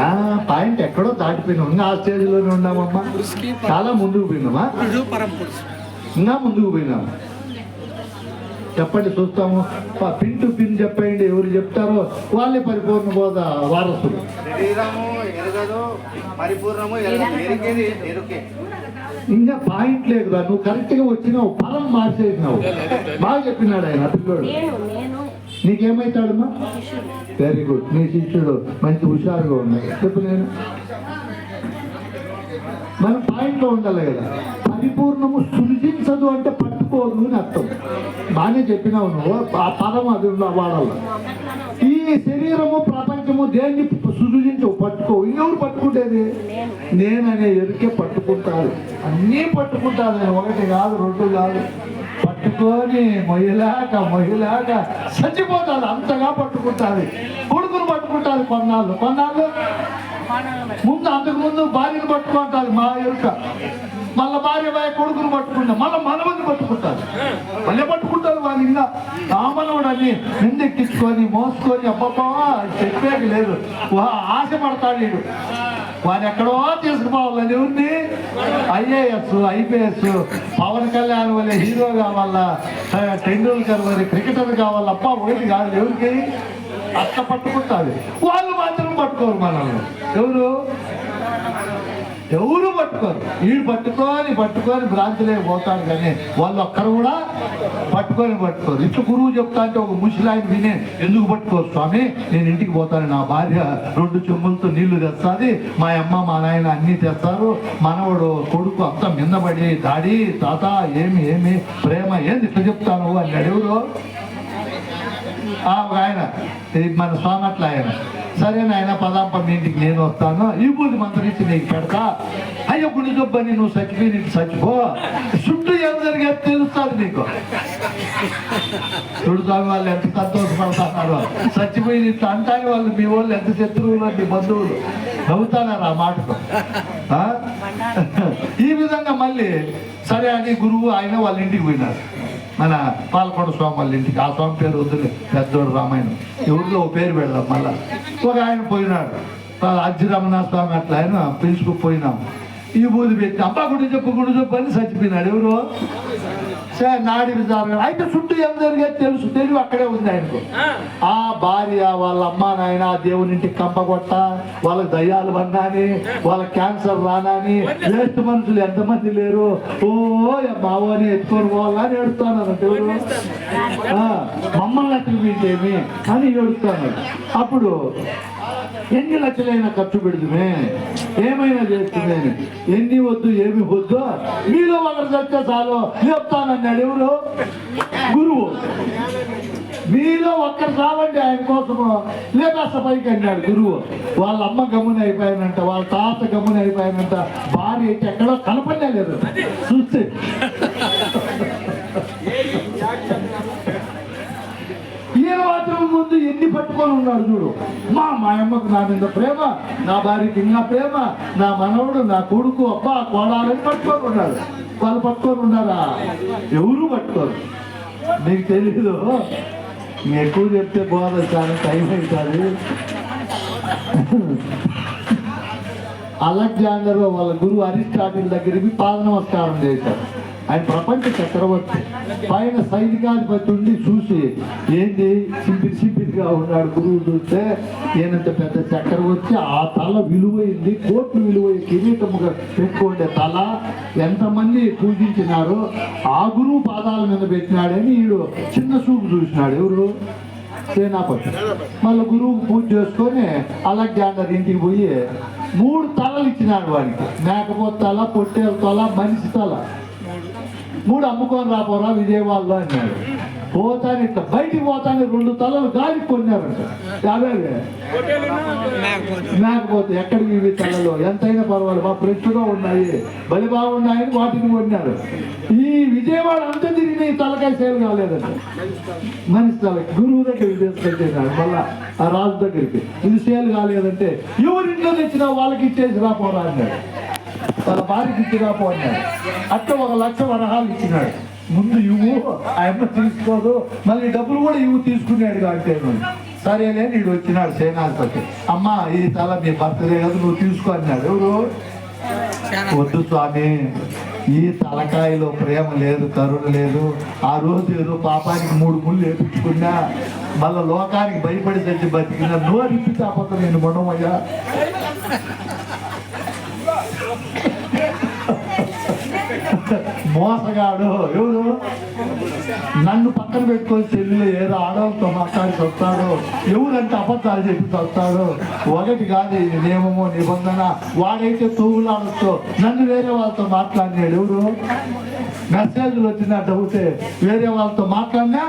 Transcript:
ఆ పాయింట్ ఎక్కడో దాటిపోయినాం. ఇంకా ఆ స్టేజ్లోనే ఉన్నామమ్మా. చాలా ముందుకు పోయినామా? ఇంకా ముందుకు పోయినాము చెప్పండి చూస్తాము. ప- పిన్ టు పిన్ చెప్పండి ఎవరు చెప్తారో వాళ్ళే పరిపూర్ణ బోధ వారసులు. ఇంకా పాయింట్ లేదురా నువ్వు కరెక్ట్గా వచ్చినావు. పరం మార్చేసినావు. బాగా చెప్పినాడు ఆయన పిల్లోడు. నీకేమైతాడమ్మా? వెరీ గుడ్ నీ శిష్యుడు మంచి హుషారుగా ఉన్నాయి చెప్పు నేను. మన పాయింట్లో ఉండాలి కదా. పరిపూర్ణము సృజించదు అంటే పట్టుకోదు అని అర్థం. బాగానే చెప్పినావు నువ్వు. ఆ పదం అది వాడాలి ఈ శరీరము ప్రపంచము దేన్ని సృజించవు పట్టుకోవు ఇంకెవరు పట్టుకుంటేది? నేననే ఎరుకే పట్టుకుంటారు. అన్నీ పట్టుకుంటాను నేను ఒకటి కాదు రెండు కాదు. పట్టుకొని మొయ్యలాక మొయ్యలాక చచ్చిపోతారు అంతగా పట్టుకుంటాది కొడుకును పట్టుకుంటాది కొన్నాళ్ళు. కొన్నాళ్ళు ముందు అంతకు ముందు భార్యను పట్టుకుంటాది మా యొక్క మళ్ళా భార్య భార్య కొడుకును పట్టుకుంటా మళ్ళీ మనవని పట్టుకుంటారు. మళ్ళీ పట్టుకుంటారు. ఇల్ల. ఇంకా అని నిందెక్కించుకొని మోసుకొని అబ్బబ్బా చెప్పేది లేదు. వా ఆశ పడతాడు వీడు. వాడు ఎక్కడో తీసుకుపోవాలని ఉంది. ఐఏఎస్ ఐపీఎస్ పవన్ కళ్యాణ్ వల్ల హీరో కావాలా? టెండూల్కర్ వల్ల క్రికెటర్ కావాలా? అప్ప ఒకటి కాదు ఎవరికి? అట్ట పట్టుకుంటారు వాళ్ళు మాత్రం పట్టుకోరు మనల్ని. ఎవరు? ఎవరు పట్టుకోరు? వీడు పట్టుకొని పట్టుకొని భ్రాంతిలే పోతాడు కానీ వాళ్ళు ఒక్కరు కూడా పట్టుకొని పట్టుకోరు. ఇట్లా గురువు చెప్తా అంటే ఒక ముసిలాయన వినే ఎందుకు పట్టుకోరు స్వామి? నేను ఇంటికి పోతాను నా భార్య రెండు చెంబులతో నీళ్ళు తెస్తాది మా అమ్మ మా నాయన అన్నీ తెస్తారు మనవడు కొడుకు అంతా మిన్నబడి దాడి తాత ఏమి ఏమి ప్రేమ ఏంది ఇట్లా చెప్తాను అని అడుగులో ఒక ఆయన. మన స్వామట్ల ఆయన. సరే నాయన పదాంప మీ ఇంటికి నేను వస్తాను. ఈ బూది మంత్రించి నీకు పెడతా. అయ్యో గుడి జబ్బని నువ్వు చచ్చిపోయి నీకు చచ్చిపో చుట్టూ ఏం జరిగేది తెలుస్తుంది నీకు. చూడు స్వామి వాళ్ళు ఎంత సంతోషపడుతున్నారు చచ్చిపోయి ఇట్లా అంటాని వాళ్ళు మీ వాళ్ళు ఎంత శత్రువులు మీ బంధువులు. నవ్వుతానారు ఆ మాటకు? ఆ? ఈ విధంగా మళ్ళీ సరే అని గురువు ఆయన వాళ్ళ ఇంటికి పోయినారు. మన పాలకొండ స్వామి వాళ్ళ ఇంటికి. ఆ స్వామి పేరు వద్దులే పెద్దోడు రామాయణం. ఎవరిలో ఓ పేరు పెడదాం మళ్ళా. ఒక ఆయన పోయినాడు. అజ్జిరమణ స్వామి అట్లా ఆయన పిలుచుకుపోయినాం ఈ బూది పెట్టి అబ్బా గుడి చెప్పు గుడి చెప్పు అని చచ్చిపోయినాడు ఎవరు? నాడి విచారణ అయితే చుట్టూ ఏం జరిగేది తెలుసు? తెలివి అక్కడే ఉంది ఆయనకు. ఆ. భార్య వాళ్ళ అమ్మ నాయన ఆ దేవుని ఇంటికి కంపగొట్ట వాళ్ళకి దయ్యాలు పన్నాని వాళ్ళ క్యాన్సర్ రానని వేస్ట్ మనుషులు ఎంతమంది లేరు? ఓ మావని ఎత్తుకొని పోవాలని ఏడుస్తున్నారు ఎవరు ఆ, మమ్మల్ని అతికిపించేమి అని ఏడుస్తున్నారు అప్పుడు ఎన్ని లక్షలైనా ఖర్చు పెడుతుమే? ఏమైనా చేస్తుంది ఎన్ని వద్దు ఏమి వద్దు? మీలో ఒకరు చస్తే చాలు. చెప్తానన్నాడు ఎవరు గురువు మీలో ఒక్కరు చావండి ఆయన కోసము? లేకాస్త పైకి అన్నాడు గురువు. వాళ్ళ అమ్మ గమ్మున అయిపోయానంట వాళ్ళ తాత గమ్మున అయిపోయానంట. భార్య అయితే ఎక్కడో కనపడలేదు. లేదు చూస్తే. ముందు ఎన్ని పట్టుకొని ఉన్నాడు చూడు. మా మా అమ్మకు నా మీద ప్రేమ నా భార్యకి ఇంకా ప్రేమ నా మనవడు నా కొడుకు అబ్బా కోడాలని పట్టుకొని ఉన్నాడు. వాళ్ళు పట్టుకొని ఉన్నారా? ఎవరు పట్టుకోరు? నీకు తెలీదు. ఎక్కువ చెప్తే బోధ చాలా టైం అవుతుంది. అలెగ్జాండర్ వాళ్ళ గురువు అరిస్టాటిల్ దగ్గరికి పాద నమస్కారం చేశారు ఆయన ప్రపంచ చక్రవర్తి. పైన సైనికాధిపతి ఉండి చూసి ఏంది? సింపిరి సింపిరిగా ఉన్నాడు గురువు చూస్తే ఈయనంత పెద్ద చక్రవర్తి ఆ తల విలువైంది కోట్లు విలువై కిరీటముగా పెట్టుకుండే తల ఎంతమంది పూజించినారో ఆ గురువు పాదాల మీద పెట్టినాడని ఈడు చిన్న చూపు చూసినాడు. ఎవరు? సేనాపతి. మళ్ళీ గురువు పూజ చేసుకొని అలెగ్జాండర్ ఇంటికి పోయి మూడు తలలు ఇచ్చినాడు వాడికి. మేకపోతే తల పొట్టేల తల మనిషి తల. మూడు అమ్ముకొని రాపోరా విజయవాడలో అన్నాడు. పోతాను ఇట్లా బయటికి పోతాను రెండు తలలు గాలికి కొన్నారంట. అదే లేకపోతే ఎక్కడికి ఇవి తలలో? ఎంతైనా పర్వాలేదు మా ఫ్రెష్గా ఉన్నాయి బలి బాగున్నాయని వాటిని కొన్నారు. ఈ విజయవాడ అంతా తిరిగి ఈ తలకాయ సేల్ కాలేదంట. మనిషి తలకి గురువు దగ్గరికి తీసుకెళ్తున్నాడు మళ్ళా ఆ రాజు దగ్గరికి. ఇది సేల్ కాలేదంటే ఎవరింట్లో తెచ్చినా వాళ్ళకి ఇచ్చేసి రాపోరా అన్నాడు. వాళ్ళ భార్యకి ఇచ్చి అన్నాడు. అట్లా ఒక లక్ష వరహాలు ఇచ్చినాడు. ముందు ఇవ్వు ఆ అమ్మ తీసుకోదు మళ్ళీ డబ్బులు కూడా ఇవ్వు తీసుకున్నాడు కాబట్టి సరేలే నీడు వచ్చినాడు సేనాధిపతి అమ్మా ఈ తల మీ భర్తదే కదా నువ్వు తీసుకో అన్నాడు. ఎవరు? వద్దు స్వామి ఈ తలకాయలో ప్రేమ లేదు కరుణ లేదు. ఆ రోజు ఏదో పాపానికి మూడు ముళ్ళు వేపించుకున్నా మళ్ళీ లోకానికి భయపడి తెచ్చి బతికిన నోరిప్పి తాపత నేను మొండమయ్యా మోసగాడు. ఎవరు? నన్ను పక్కన పెట్టుకొని చెల్లి ఏదో ఆడవాళ్ళతో మాట్లాడి వస్తాడు ఎవరంటే అబద్ధాలు చెప్పి వస్తాడు ఒకటి కాదు నియమము నిబంధన. వాడైతే తూగులాడుతూ నన్ను వేరే వాళ్ళతో మాట్లాడినాడు. ఎవరు? మెసేజ్లు వచ్చిన డౌటే. వేరే వాళ్ళతో మాట్లాడినా